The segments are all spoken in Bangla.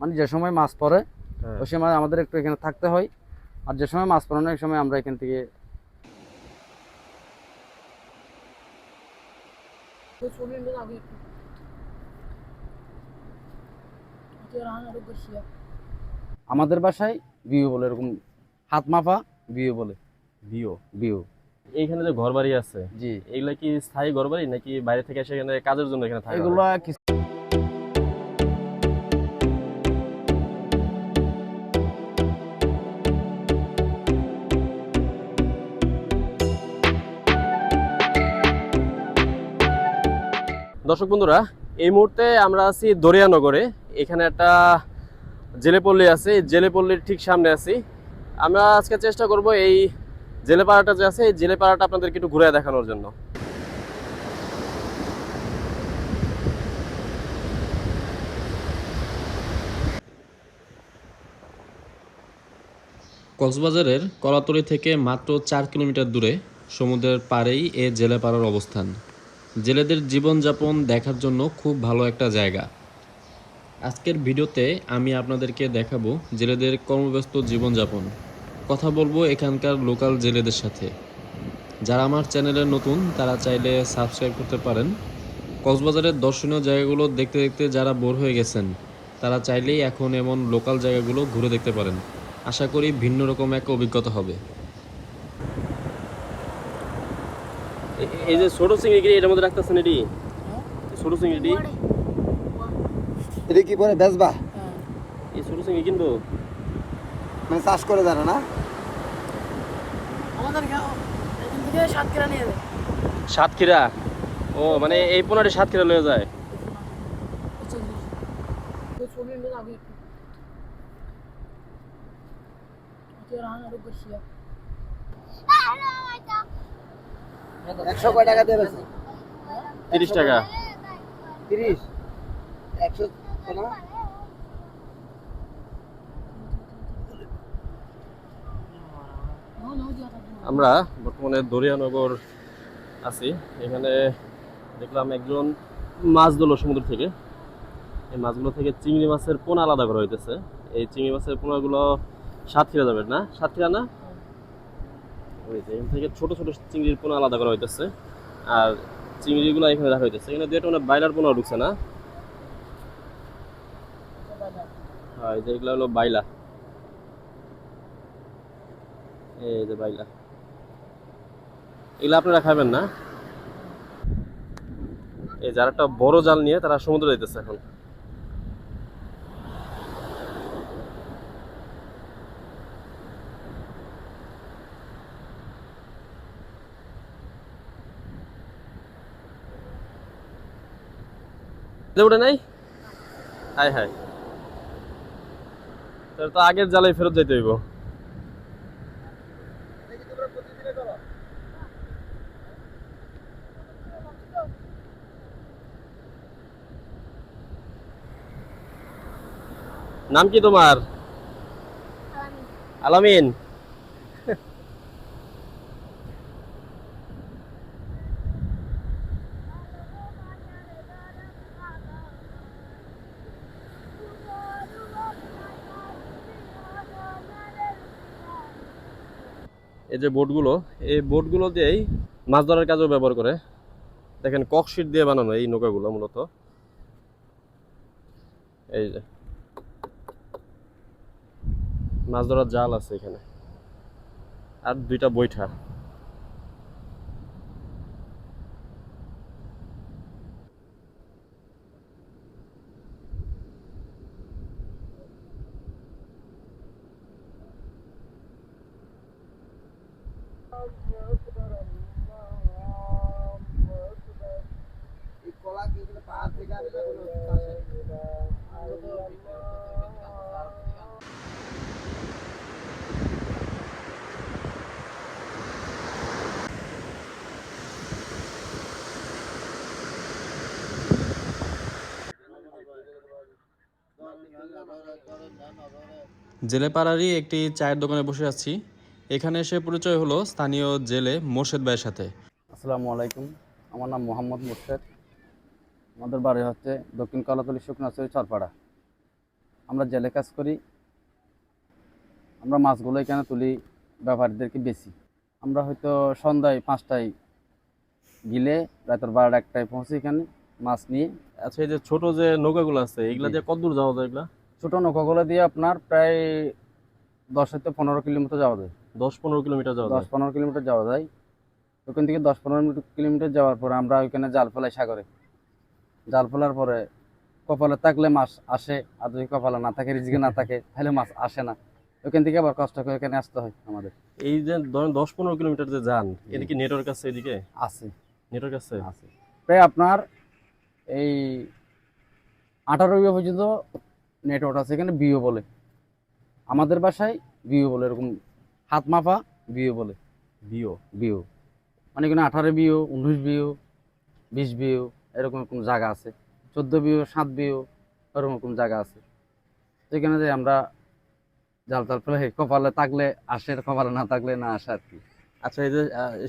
মানে যে সময় মাছ পড়ে হ্যাঁ। ওই সময় আমাদের একটু এখানে থাকতে হয়। আর যে সময় মাছ পড়ে না ওই সময় আমরা এখান থেকে আমাদের বাসায় বিউ বলে এরকম হাত মাপা বিউ বলে। বিও? বিউ এইখানে যে ঘর বাড়ি আছে জি। এগুলা কি স্থায়ী ঘর বাড়ি নাকি বাইরে থেকে এসে এখানে কাজের জন্য এখানে থাকে এগুলা দর্শক বন্ধুরা, এই মুহূর্তে আমরা আছি দরিয়ানগরে। এখানে একটা জেলেপল্লী আছে জেলেপল্লীর ঠিক সামনে আছি। আমরা আজকে চেষ্টা করব এই জেলেপাড়াটা যে আছে, এই জেলেপাড়াটা আপনাদেরকে একটু ঘুরে দেখানোর জন্য। কক্সবাজারের কলাতলি থেকে মাত্র চার কিলোমিটার দূরে, সমুদ্রের পাড়েই এ জেলেপাড়ার অবস্থান। জেলেদের জীবনযাপন দেখার জন্য খুব ভালো একটা জায়গা। আজকের ভিডিওতে আমি আপনাদেরকে দেখাবো জেলেদের কর্মব্যস্ত জীবনযাপন। কথা বলব এখানকার লোকাল জেলেদের সাথে। যারা আমার চ্যানেলে নতুন, তারা চাইলে সাবস্ক্রাইব করতে পারেন। কক্সবাজারের দর্শনীয় জায়গাগুলো দেখতে দেখতে যারা বোর হয়ে গেছেন, তারা চাইলেই এখন এমন লোকাল জায়গাগুলো ঘুরে দেখতে পারেন। আশা করি ভিন্ন রকম এক অভিজ্ঞতা হবে এ- এই যে ছোট চিংড়ি এটার মধ্যে রাখতেছেন এটি? ছোট চিংড়িটি এটা? কি পরে বেচবা? এই ছোট চিংড়ি কিনবো? মানে চাষ করে জানো না? সাতক্ষীরা ও মানে এই পনেরোটি সাতক্ষীরা লয়ে যায়? আরও একশো কয় টাকা দিয়ে বেচো? তিরিশ টাকা। তিরিশ? একশো না আমরা বর্তমানে দরিয়ানগর আছি। এখানে দেখলাম একজন মাছ ধরলো সমুদ্র থেকে। এই মাছগুলো থেকে চিংড়ি মাছের পোনা আলাদা করা হইতেছে। এই চিংড়ি মাছের পোনাগুলো সাতক্ষীরা যাবে না? সাতক্ষীরা না? যে এখান থেকে ছোট ছোট চিংড়ির পোনা আলাদা করা হইতেছে। আর চিংড়িগুলো এখানে রাখা হইতেছে। এখানে দুটো মানে বাইলার পোনা ঢুকছে না? হ্যাঁ যে এগুলো হলো বাইলা এই যে বাইলা এগুলো আপনারা খাবেন না? এই যারা একটা বড় জাল নিয়ে তারা সমুদ্রে যাইতেছে এখন। উঠে নাই? হাই হাই। তাহলে তো আগের জালে ফেরত যাইতে হইব। নাম কি তোমার? আলামিন। এই যে বোটগুলো, এই বোটগুলো দিয়েই মাছ ধরার কাজেও ব্যবহার করে। দেখেন ককশিট দিয়ে বানানো এই নৌকাগুলো মূলত। এই যে। মাছ ধরার জাল আছে এখানে। আর দুইটা বৈঠা। কোনো চাষের? জেলেপাড়ারই একটি চায়ের দোকানে বসে আছি এখানে এসে পরিচয় হলো স্থানীয় জেলে মোর্শেদ ভাইয়ের সাথে। আসসালামু আলাইকুম। আমার নাম মোহাম্মদ মোর্শেদ। আমাদের বাড়ি হচ্ছে দক্ষিণ কলাতলি শুকনাচুরি চরপাড়া। আমরা জেলে কাজ করি। আমরা মাছগুলো এখানে তুলি ব্যাপারীদেরকে বেশি আমরা হয়তো সন্ধ্যায় পাঁচটায় গিলে রাতের বারোটা একটায় পৌঁছি এখানে মাছ নিয়ে। আচ্ছা এই যে ছোট যে নৌকাগুলো আছে এগুলা। দিয়ে কত দূর যাওয়া যায় এগুলা? ছোটো নৌকাগুলো দিয়ে আপনার প্রায় দশ হতে পনেরো কিলোমিটার যাওয়া যায়। দশ পনেরো কিলোমিটার যাওয়া দশ পনেরো কিলোমিটার যাওয়া যায়। ওখান থেকে দশ পনেরো কিলোমিটার যাওয়ার পরে আমরা ওইখানে জাল ফেলাই সাগরে। জাল ফেলার পরে কপালে থাকলে মাছ আসে আর যদি কপালে না থাকে রিজিকে না থাকে তাহলে মাছ আসে না। ওইখান থেকে আবার কষ্ট করে এখানে আসতে হয় আমাদের। এই যে ধরেন দশ পনেরো কিলোমিটার যে যান এদিকে নেটওয়ার্ক আছে এদিকে? আছে। নেটওয়ার্ক আছে? আছে। প্রায় আপনার এই আঠারো বিও পর্যন্ত নেটওয়ার্ক আছে এখানে বিও বলে। আমাদের বাসায় বিও বলে এরকম হাত মাফা বিও বলে। বিও? বিও। মানে এখানে আঠারো বিও উনিশ বিও বিশ বিও এরকম কোনো জায়গা আছে? চোদ্দ বিও সাত বিও এরকম এরকম জায়গা আছে? যেখানে যে আমরা জাল তাল ফেলে কপালে থাকলে আসে কপালে না থাকলে না আসে আর কি। আচ্ছা এই যে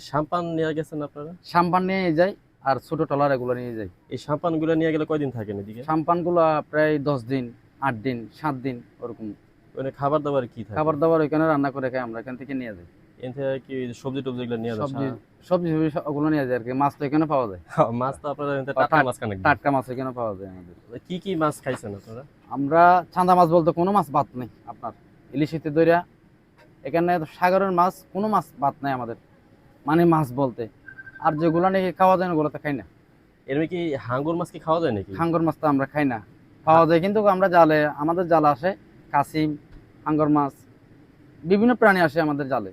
সাম্পান নিয়ে গেছেন আপনারা? সাম্পান নিয়ে যাই আর ছোট টলার এগুলো নিয়ে যাই। এই সাম্পানগুলো নিয়ে গেলে কয়দিন থাকেন এদিকে? সাম্পানগুলো প্রায় দশ দিন আট দিন সাত দিন ওরকম। ওখানে খাবার দাবার কি থাকে? খাবার দাবার ওইখানে রান্না করে খাই আমরা এখান থেকে নিয়ে যাই। এখান থেকে কি সবজি টবজি এগুলো নিয়ে সবজি সবজি সবজি ওগুলো নিয়ে যাই আর কি। মাছ তো এখানে পাওয়া যায়। মাছ তো আপনারা এখান টাটকা- টাটকা মাছ কানেক টাটকা মাছ এখানে পাওয়া যায় আমাদের। কি কি মাছ খাইছেন আপনারা? আমরা চান্দা মাছ বলতে কোনো মাছ বাদ নেই আপনার। ইলিশিতে দরিয়া এখানে সাগরের মাছ কোনো মাছ বাদ নাই আমাদের। মানে মাছ বলতে। আর যেগুলো নাকি খাওয়া যায় না ওগুলো তো খাই না। এরমে কি হাঙ্গর মাছ কি খাওয়া যায় নাকি? হাঙ্গর মাছ তো আমরা খাই না। পাওয়া যায় কিন্তু আমরা জালে আমাদের জালে আসে কাসিম হাঙ্গর মাছ বিভিন্ন প্রাণী আসে আমাদের জালে।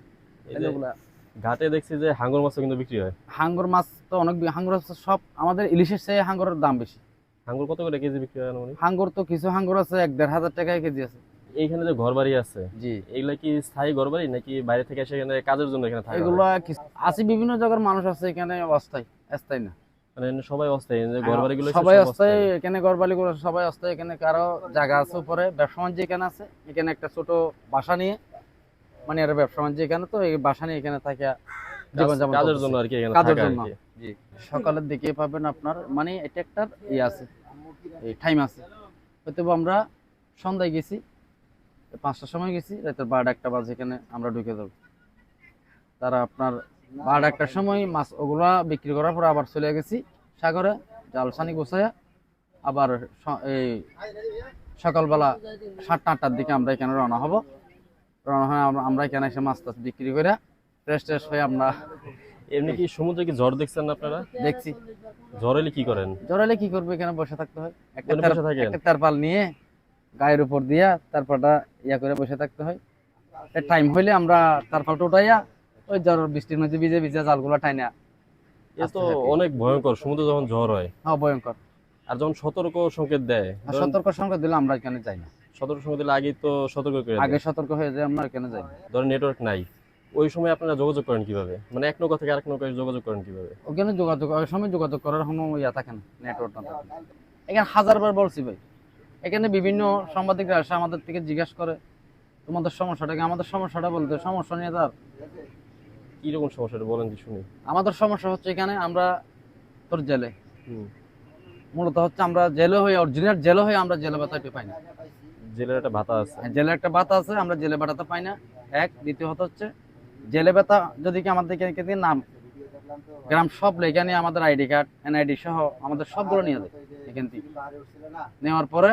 ঘাটে দেখছি যে হাঙ্গর মাছও কিন্তু বিক্রি হয়। হাঙ্গর মাছ তো অনেক হাঙ্গর মাছ সব আমাদের ইলিশের চেয়ে হাঙ্গরের দাম বেশি। হাঙ্গর কত করে কেজি বিক্রি হয় হাঙ্গর তো কিছু হাঙ্গর আছে এক দেড় হাজার টাকায় কেজি আছে। এইখানে যে ঘর বাড়ি আছে জি। এগুলা কি স্থায়ী ঘর বাড়ি নাকি বাইরে থেকে এসে এখানে কাজের জন্য এখানে থাকে এগুলো আছে বিভিন্ন জায়গার মানুষ আছে এখানে অস্থায়ী অস্থায়ী না। মানে এখানে সবাই অস্থায়ী ঘর বাড়ি হ্যাঁ, সবাই অস্থায়ী এখানে সবাই অস্থায়ী এখানে কারও জায়গা আছে উপরে ব্যবসা বাণিজ্য এখানে আছে এখানে একটা ছোট বাসা নিয়ে মানে এর ব্যবসা বাণিজ্য এখানে তো এই বাসা নিয়ে এখানে থাকে জীবনযাপন কাজের জন্য আর কি এখানে কাজের জন্য। জি। সকালের দিকে পাবেন আপনার মানে এটা একটা ইয়ে আছে এই টাইম আছে। হয়তো আমরা সন্ধ্যায় গেছি পাঁচটার সময় গেছি রাতের বারোটা একটা বাজে এখানে আমরা ঢুকে যাব। তারা আপনার বারোটা একটার সময় মাছ ওগুলা বিক্রি করার পর আবার চলে গেছি সাগরে জালসানি গোছায়া। আবার এই সকালবেলা সাতটা আটটার দিকে আমরা এখানে রওনা হব। রওনা হয়ে আমরা- এখানে এসে মাছ টাছ বিক্রি করে ফ্রেশ ট্রেশ হয়ে আমরা এমনি কি সমুদ্রে কি ঝড় দেখছেন না আপনারা? দেখছি। ঝড় এলে কি করেন? ঝড় এলে কি করবে এখানে বসে থাকতে হয়। একটা একটা তারপাল নিয়ে গায়ের উপর দিয়া তারপরটা ইয়া করে বসে থাকতে হয়। টাইম হইলে আমরা তারপালটা উঠাইয়া ওই জ্বর বৃষ্টির মধ্যে ভিজে ভিজে জালগুলো টাইনা। এ তো অনেক ভয়ঙ্কর সমুদ্রে যখন ঝড় হয়। হ্যাঁ ভয়ঙ্কর। আর যখন সতর্ক সংকেত দেয় আর সতর্ক সংকেত দিলে আমরা এখানে যাই না? সতর্ক সংকেত দিলে আগেই তো সতর্ক করে আগে সতর্ক হয়ে যায় আমরা এখানে যাই না? ধরেন নেটওয়ার্ক নাই ওই সময় আপনারা যোগাযোগ করেন কীভাবে? মানে এক নৌকা থেকে আরেক নৌকায় যোগাযোগ করেন কীভাবে? ওখানে যোগাযোগ ওই সময় যোগাযোগ করার কোনো ইয়া থাকে না নেটওয়ার্ক না থাকে। এখানে হাজারবার বলছি ভাই এখানে বিভিন্ন সাংবাদিকরা আসে আমাদের থেকে জিজ্ঞাসা করে তোমাদের সমস্যাটা কি? আমাদের সমস্যাটা বলতে সমস্যা নিয়ে তার কি রকম সমস্যাটা বলেন কি শুনি। আমাদের সমস্যা হচ্ছে এখানে আমরা তোর জেলে। মূলত হচ্ছে আমরা জেলে হয়ে অরিজিনাল জেলে হয়ে আমরা জেলে বাতাটা পাই না। জেলের একটা ভাতা আছে। হ্যাঁ, জেলে একটা বাতা আছে আমরা জেলে বাটাতে পাই না। এক দ্বিতীয়ত হচ্ছে জেলে ব্যথা যদি কি আমাদের এখানে নাম গ্রাম সব এখানে আমাদের আইডি কার্ড এনআইডি সহ আমাদের সবগুলো নিয়ে যায় এখান থেকে। নেওয়ার পরে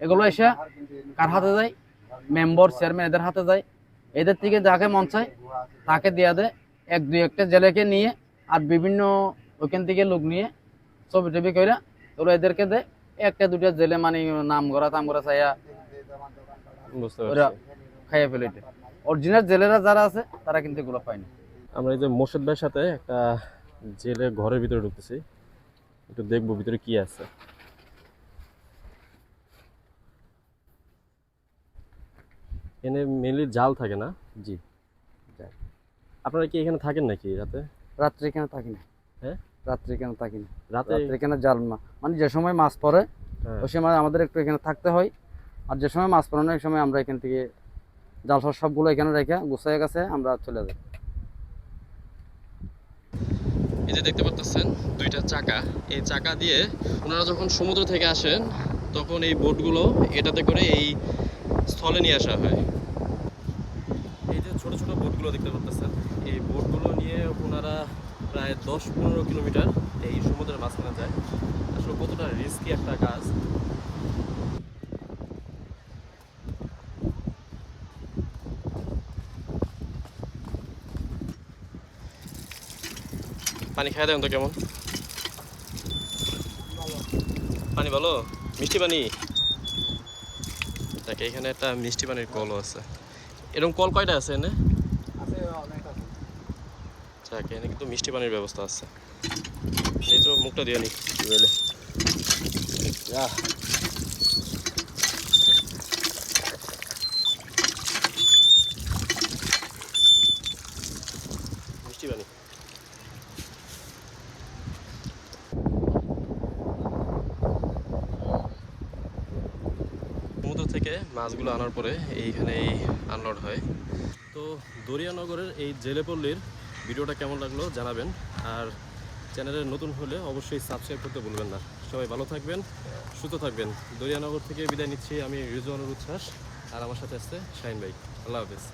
এগুলো এসে কার হাতে যায়? মেম্বার চেয়ারম্যান এদের হাতে যায়। এদের থেকে যাকে মন চায় তাকে দেয়া দেয়। এক দুই একটা জেলেকে নিয়ে আর বিভিন্ন ওখান থেকে লোক নিয়ে ছবি টবি করে ওরা এদেরকে দেয়। একটা দুটা জেলে মানে নাম করা তাম করা চাইয়া ওরা পারছি। ফেলে অরিজিনাল জেলেরা যারা আছে তারা কিন্তু এগুলো পায় না। আমরা এই যে মোর্শেদ ভাইয়ের সাথে একটা জেলে ঘরের ভিতরে ঢুকতেছি। একটু দেখব ভিতরে কি আছে। এখানে মেনলি জাল থাকে না? জি। আপনারা কি এখানে থাকেন নাকি রাতে? রাত্রে এখানে থাকি না। হ্যাঁ? রাত্রে এখানে থাকি না। রাতে? রাত্রে এখানে জাল না মানে যে সময় মাছ পড়ে হ্যাঁ। ওই সময় আমাদের একটু এখানে থাকতে হয়। আর যে সময় মাছ পড়ে না ওই সময় আমরা এখান থেকে জাল ফাল সবগুলো এখানে রেখে গুছাই গেছে আমরা চলে যাই। এই যে দেখতে পাচ্ছেন দুইটা চাকা। এই চাকা দিয়ে ওনারা যখন সমুদ্র থেকে আসেন তখন এই বোটগুলো এটাতে করে এই স্থলে নিয়ে আসা হয়। এই যে ছোট ছোট বোটগুলো দেখতে পাচ্ছেন এই বোটগুলো নিয়ে ওনারা প্রায় দশ পনেরো কিলোমিটার এই সমুদ্রের মাঝখানে যায়। আসলে কতটা রিস্কি একটা কাজ। পানি খাই দেন তো কেমন? পানি ভালো? মিষ্টি পানি? দেখ এখানে একটা মিষ্টি পানির কলও আছে। এরকম কল কয়টা আছে এনে? যাক এখানে কিন্তু মিষ্টি পানির ব্যবস্থা আছে। এই তো মুখটা দিয়ে নি বুঝলে মিষ্টি পানি সমুদ্র থেকে মাছগুলো আনার পরে এইখানেই আনলোড হয়। তো দরিয়ানগরের এই জেলেপল্লির ভিডিওটা কেমন লাগল জানাবেন, আর চ্যানেলে নতুন হলে অবশ্যই সাবস্ক্রাইব করতে ভুলবেন না। সবাই ভালো থাকবেন, সুস্থ থাকবেন। দরিয়ানগর থেকে বিদায় নিচ্ছি, আমি রিজওয়ানুর উচ্ছ্বাস, আর আমার সাথে আসছে শাহিন ভাই। আল্লাহ হাফেজ।